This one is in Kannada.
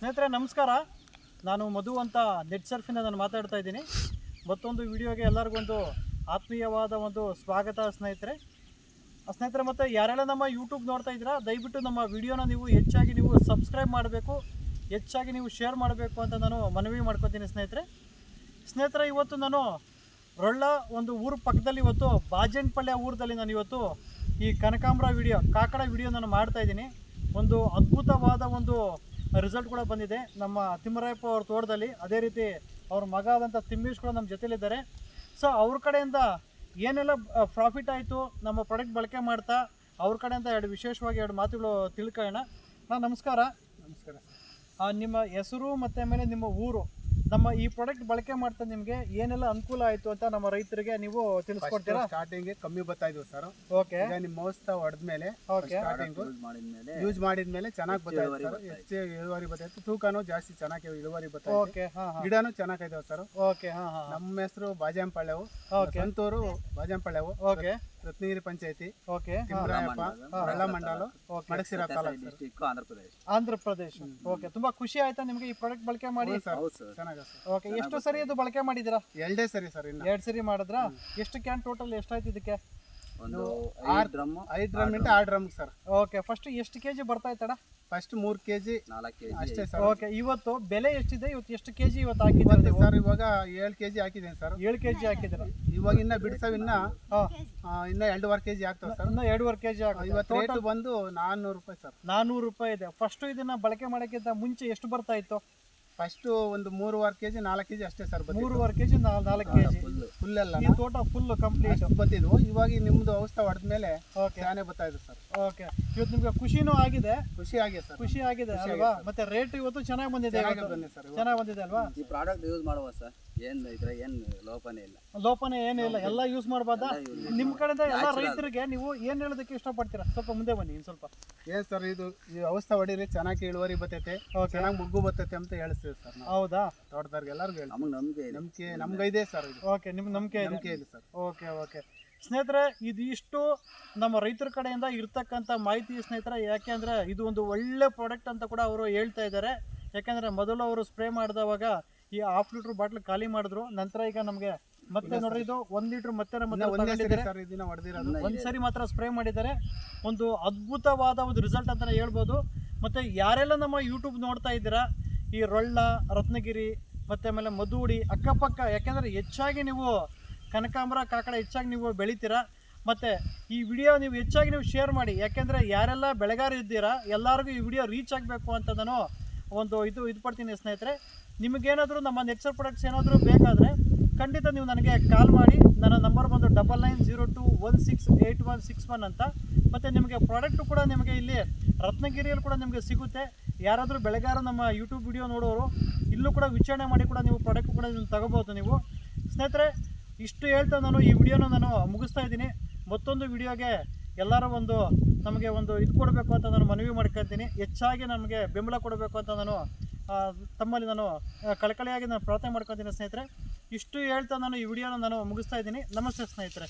ಸ್ನೇಹಿತರೆ, ನಮಸ್ಕಾರ. ನಾನು ಮಧು ಅಂತ ನೆಟ್ ಸರ್ಫಿಂದ ನಾನು ಮಾತಾಡ್ತಾ ಇದ್ದೀನಿ. ಮತ್ತೊಂದು ವಿಡಿಯೋಗೆ ಎಲ್ಲರಿಗೊಂದು ಆತ್ಮೀಯವಾದ ಒಂದು ಸ್ವಾಗತ ಸ್ನೇಹಿತರೆ. ಸ್ನೇಹಿತರೆ, ಮತ್ತು ಯಾರೆಲ್ಲ ನಮ್ಮ ಯೂಟ್ಯೂಬ್ ನೋಡ್ತಾ ಇದ್ದೀರಾ, ದಯವಿಟ್ಟು ನಮ್ಮ ವಿಡಿಯೋನ ನೀವು ಹೆಚ್ಚಾಗಿ ನೀವು ಸಬ್ಸ್ಕ್ರೈಬ್ ಮಾಡಬೇಕು, ಹೆಚ್ಚಾಗಿ ನೀವು ಶೇರ್ ಮಾಡಬೇಕು ಅಂತ ನಾನು ಮನವಿ ಮಾಡ್ಕೊತೀನಿ ಸ್ನೇಹಿತರೆ. ಸ್ನೇಹಿತರೆ, ಇವತ್ತು ನಾನು ರೊಳ್ಳ ಒಂದು ಊರು ಪಕ್ಕದಲ್ಲಿ ಇವತ್ತು ಬಾಜೆಂಟ್ಪಳ್ಳಿಯ ಊರದಲ್ಲಿ ನಾನು ಇವತ್ತು ಈ ಕನಕಾಂಬ್ರ ವಿಡಿಯೋ, ಕಾಕಡ ವಿಡಿಯೋ ನಾನು ಮಾಡ್ತಾ ಇದ್ದೀನಿ. ಒಂದು ಅದ್ಭುತವಾದ ಒಂದು ರಿಸಲ್ಟ್ ಕೂಡ ಬಂದಿದೆ. ನಮ್ಮ ತಿಮ್ಮರಾಯಪ್ಪ ಅವ್ರ ತೋಟದಲ್ಲಿ ಅದೇ ರೀತಿ ಅವ್ರ ಮಗ ಆದಂಥ ತಿಮ್ಮೇಶ್ ಕೂಡ ನಮ್ಮ ಜೊತೆಲಿದ್ದಾರೆ. ಸೊ ಅವ್ರ ಕಡೆಯಿಂದ ಏನೆಲ್ಲ ಪ್ರಾಫಿಟ್ ಆಯಿತು ನಮ್ಮ ಪ್ರಾಡಕ್ಟ್ ಬಳಕೆ ಮಾಡ್ತಾ ಅವ್ರ ಕಡೆಯಿಂದ ಎರಡು ವಿಶೇಷವಾಗಿ ಎರಡು ಮಾತುಗಳು ತಿಳ್ಕೊಳ್ಳೋಣ. ನಾ ನಮಸ್ಕಾರ. ನಮಸ್ಕಾರ. ನಿಮ್ಮ ಹೆಸರು ಮತ್ತು ಆಮೇಲೆ ನಿಮ್ಮ ಊರು? ನಮ್ಮ ಈ ಪ್ರಾಡಕ್ಟ್ ಬಳಕೆ ಮಾಡ್ತಾ ನಿಮಗೆ ಏನೆಲ್ಲ ಅನುಕೂಲ ಆಯಿತು ಅಂತ ನಮ್ಮ ರೈತರಿಗೆ ನೀವು ತಿಳಿಸ್ಕೊಡ್ತೀರಾ? ಸ್ಟಾರ್ಟಿಂಗ್ ಕಮ್ಮಿ ಬರ್ತಾ ಇದ್ವು ಸರ್ ಓಕೆ ಈಗ ನಿಮ್ಮ ಮೌಸ್ತ ಹೊಡೆದ್ಮೇಲೆ ಓಕೆ ಸ್ಟಾರ್ಟಿಂಗ್ ಮಾಡಿದ್ಮೇಲೆ ಯೂಸ್ ಮಾಡಿದ್ಮೇಲೆ ಚೆನ್ನಾಗಿ ಬರ್ತಾ ಇದೆ ಸರ್ ಬರ್ತಾ ಹೆಚ್ಚು ಇಳುವರಿ ಬರ್ತಾ ಇತ್ತು. ತೂಕನೂ ಜಾಸ್ತಿ ಚೆನ್ನಾಗಿ ಇಳುವರಿ ಬರ್ತಾ ಓಕೆ ಗಿಡನೂ ಚೆನ್ನಾಗಿ ಚೆನ್ನಾಗಿದಾವೆ ಸರ್ ಓಕೆ ಹಾಂ ಹಾಂ ನಮ್ಮ ಹೆಸರು ಬಾಜಾಂಪಳ್ಳೆವು. ಓಕೆ ಸಂತೂರು ಬಾಜಾಂಪಳ್ಳೆವು. ಓಕೆ ರತ್ನಗಿರಿ ಪಂಚಾಯತಿ. ಓಕೆ ಮಂಡಲ ಓಕೆ ಮಡಕ್ಸಿರ ತಾಲೂಕು ಆಂಧ್ರ ಪ್ರದೇಶ ಆಂಧ್ರ ಪ್ರದೇಶ ಓಕೆ ತುಂಬಾ ಖುಷಿ ಆಯ್ತಾ ನಿಮಗೆ ಈ ಪ್ರಾಡಕ್ಟ್ ಬಳಕೆ ಮಾಡಿ? ಸರ್ ಹೌದು ಸರ್ ಚೆನ್ನಾಗಿದೆ ಸರ್ ಓಕೆ ಎಷ್ಟು ಸರಿ ಅದು ಬಳಕೆ ಮಾಡಿದಿರಾ ಎರಡೇ ಸರಿ ಸರ್ ಇನ್ನು. ಎರಡು ಸರಿ ಮಾಡಿದ್ರ? ಎಷ್ಟು ಕ್ಯಾನ್ ಟೋಟಲ್ ಎಷ್ಟಾಯ್ತು ಇದಕ್ಕೆ? ಒಂದು ಆರ್- ಡ್ರಮ್ ಐದು ಡ್ರಮ್ ಇಂದ ಆರು ಡ್ರಮ್ ಸರ್. ಓಕೆ ಫಸ್ಟ್ ಎಷ್ಟು ಕೆ ಜಿ ಬರ್ತಾ ಇತ್ತಡ ಫಸ್ಟ್ ಮೂರು ಕೆಜಿ ನಾಲ್ಕು ಕೆಜಿ ಅಷ್ಟೇ ಸರ್. ಓಕೆ ಇವತ್ತು ಬೆಲೆ ಎಷ್ಟಿದೆ? ಇವತ್ತು ಎಷ್ಟು ಕೆಜಿ ಇವತ್ತು ಹಾಕಿದ್ದೀರಾ ಸರ್ ಇವಾಗ ಏಳು ಕೆಜಿ ಹಾಕಿದ್ದೀನಿ ಸರ್. ಏಳು ಕೆಜಿ ಹಾಕಿದ್ದೀರಾ? ಇವಾಗ ಇನ್ನ ಬಿಡ್ಸವ್ ಇನ್ನ ಇನ್ನ ಎರಡೂವರೆ ಕೆ ಜಿ ಆಗ್ತಾವೆ ಸರ್. ಇನ್ನ ಎರಡೂವರೆ ಕೆಜಿ ಇವತ್ತು ರೇಟ್ ಬಂದು ನಾನ್ನೂರು ರೂಪಾಯಿ ಸರ್. ನಾನ್ನೂರು ರೂಪಾಯಿ ಇದೆ. ಫಸ್ಟ್ ಇದನ್ನ ಬಳಕೆ ಮಾಡೋಕ್ಕಿಂತ ಮುಂಚೆ ಎಷ್ಟು ಬರ್ತಾ ಇತ್ತು? ಫಸ್ಟ್ ಒಂದು ಮೂರುವರೆ ಕೆ ಜಿ ನಾಲ್ಕು ಕೆ ಜಿ ಅಷ್ಟೇ ಸರ್ ಮೂರುವರೆ ಕೆ ಜಿ ನಾಲ್ಕು ಕೆ ಜಿ ಫುಲ್ ಎಲ್ಲ ಈ ತೋಟ ಫುಲ್ ಕಂಪ್ಲೀಟ್ ಬಂದಿದ್ವು ಇವಾಗ ನಿಮ್ದು ನಿಮ್ದು ಹೊಡೆದ ಮೇಲೆ ಓಕೆ ನಾನೇ ಬರ್ತಾ ಇದೆ ಸರ್. ಓಕೆ ಇವತ್ತು ನಿಮ್ಗೆ ಖುಷಿನೂ ಆಗಿದೆ? ಖುಷಿ ಆಗಿದೆ ಸರ್. ಖುಷಿ ಆಗಿದೆ ಅಲ್ವಾ? ಮತ್ತೆ ರೇಟ್ ಇವತ್ತು ಚೆನ್ನಾಗಿ ಬಂದಿದೆ ಚೆನ್ನಾಗಿ ಬಂದಿದೆ ಸರ್ ಚೆನ್ನಾಗಿ ಬಂದಿದೆ ಅಲ್ವಾ? ಈ ಪ್ರಾಡಕ್ಟ್ ಯೂಸ್ ಮಾಡುವ ಸರ್. ಏನು ಇದ್ರೆ ಏನು ಲೋಪನೇ ಇಲ್ಲ. ಲೋಪನೇ ಏನೂ ಇಲ್ಲ ಎಲ್ಲ ಯೂಸ್ use ನಿಮ್ಮ ಕಡೆಯಿಂದ ಎಲ್ಲ ರೈತರಿಗೆ ನೀವು ಏನು ಹೇಳೋದಕ್ಕೆ ಇಷ್ಟಪಡ್ತೀರಾ? ಸ್ವಲ್ಪ ಮುಂದೆ ಬನ್ನಿ ಇನ್ನು ಸ್ವಲ್ಪ. ಏನ್ ಸರ್ ಇದು ಈ ಅವಸ್ಥೆ ಹೊಡೀರಿ. ಚೆನ್ನಾಗಿ ಇಳುವರಿ ಬರ್ತೈತೆ. ಓಕೆ ಚೆನ್ನಾಗಿ ಮುಗ್ಗು ಬರ್ತೈತೆ ಅಂತ ಹೇಳ್ತೀವಿ ಸರ್ ಹೌದಾ? ತೋಟದವ್ರಿಗೆ ಎಲ್ಲರಿಗೂ ಹೇಳಿ ನಮ್ಗೆ ನಂಬಿಕೆ ಇದೆ ಸರ್ ಇದು. ಓಕೆ ನಿಮ್ಗೆ ನಂಬಿಕೆ ಇದೆ. ಇದೆ ಸರ್. Okay okay. ಸ್ನೇಹಿತರೆ ಇದಿಷ್ಟು ನಮ್ಮ ರೈತರ ಕಡೆಯಿಂದ ಇರ್ತಕ್ಕಂಥ ಮಾಹಿತಿ ಸ್ನೇಹಿತರೆ ಯಾಕೆಂದರೆ ಇದು ಒಂದು ಒಳ್ಳೆ ಪ್ರಾಡಕ್ಟ್ ಅಂತ ಕೂಡ ಅವರು ಹೇಳ್ತಾ ಇದ್ದಾರೆ. ಯಾಕೆಂದರೆ ಮೊದಲು ಅವರು ಸ್ಪ್ರೇ ಮಾಡಿದವಾಗ ಈ ಹಾಫ್ ಲೀಟ್ರ್ ಬಾಟ್ಲ್ ಖಾಲಿ ಮಾಡಿದ್ರು ನಂತರ ಈಗ ನಮಗೆ ಮತ್ತೆ ನೋಡ್ರಿ ಇದು ಒಂದು ಲೀಟರ್ ಮತ್ತೆ ಒಂದ್ಸರಿ ಮಾತ್ರ ಸ್ಪ್ರೇ ಮಾಡಿದ್ದಾರೆ. ಒಂದು ಅದ್ಭುತವಾದ ಒಂದು ರಿಸಲ್ಟ್ ಅಂತ ಹೇಳ್ಬೋದು. ಮತ್ತೆ ಯಾರೆಲ್ಲ ನಮ್ಮ ಯೂಟ್ಯೂಬ್ ನೋಡ್ತಾ ಇದ್ದೀರಾ ಈ ರೊಳ್ಳ ರತ್ನಗಿರಿ ಮತ್ತು ಆಮೇಲೆ ಮಧುಡಿ ಅಕ್ಕಪಕ್ಕ, ಯಾಕೆಂದರೆ ಹೆಚ್ಚಾಗಿ ನೀವು ಕನಕಾಂಬರ, ಕಾಕಡ ಹೆಚ್ಚಾಗಿ ನೀವು ಬೆಳಿತೀರಾ. ಮತ್ತು ಈ ವಿಡಿಯೋ ನೀವು ಹೆಚ್ಚಾಗಿ ನೀವು ಶೇರ್ ಮಾಡಿ. ಯಾಕೆಂದರೆ ಯಾರೆಲ್ಲ ಬೆಳೆಗಾರ ಇದ್ದೀರಾ, ಎಲ್ಲರಿಗೂ ಈ ವಿಡಿಯೋ ರೀಚ್ ಆಗಬೇಕು ಅಂತ ನಾನು ಒಂದು ಇದು ಇದು ಪಡ್ತೀನಿ ಸ್ನೇಹಿತರೆ. ನಿಮಗೇನಾದರೂ ನಮ್ಮ ನೆಕ್ಸರ್ ಪ್ರಾಡಕ್ಟ್ಸ್ ಏನಾದರೂ ಬೇಕಾದರೆ ಖಂಡಿತ ನೀವು ನನಗೆ ಕಾಲ್ ಮಾಡಿ. ನನ್ನ ನಂಬರ್ ಬಂದು double nine zero two one six eight one six one ಅಂತ. ಮತ್ತು ನಿಮಗೆ ಪ್ರಾಡಕ್ಟು ಕೂಡ ನಿಮಗೆ ಇಲ್ಲಿ ರತ್ನಗಿರಿಯಲ್ಲಿ ಕೂಡ ನಿಮಗೆ ಸಿಗುತ್ತೆ. ಯಾರಾದರೂ ಬೆಳೆಗಾರ ನಮ್ಮ ಯೂಟ್ಯೂಬ್ ವಿಡಿಯೋ ನೋಡೋರು ಇಲ್ಲೂ ಕೂಡ ವಿಚಾರಣೆ ಮಾಡಿ ಕೂಡ ನೀವು ಪ್ರಾಡಕ್ಟ್ ಕೂಡ ಇದನ್ನು ತಗೋಬೋದು ನೀವು. ಸ್ನೇಹಿತರೆ, ಇಷ್ಟು ಹೇಳ್ತಾ ನಾನು ಈ ವಿಡಿಯೋನ ನಾನು ಮುಗಿಸ್ತಾ ಇದ್ದೀನಿ. ಮತ್ತೊಂದು ವಿಡಿಯೋಗೆ ಎಲ್ಲರ ಒಂದು ನಮಗೆ ಒಂದು ಇದು ಕೊಡಬೇಕು ಅಂತ ನಾನು ಮನವಿ ಮಾಡ್ಕೊಳ್ತೀನಿ ಹೆಚ್ಚಾಗಿ ನಮಗೆ ಬೆಂಬಲ ಕೊಡಬೇಕು ಅಂತ ನಾನು ತಮ್ಮಲ್ಲಿ ನಾನು ಕಳಕಳಿಯಾಗಿ ನಾನು ಪ್ರಾರ್ಥನೆ ಮಾಡ್ಕೊತೀನಿ ಸ್ನೇಹಿತರೆ. ಇಷ್ಟು ಹೇಳ್ತಾ ನಾನು ಈ ವಿಡಿಯೋನ ನಾನು ಮುಗಿಸ್ತಾ ಇದ್ದೀನಿ. ನಮಸ್ತೆ ಸ್ನೇಹಿತರೆ.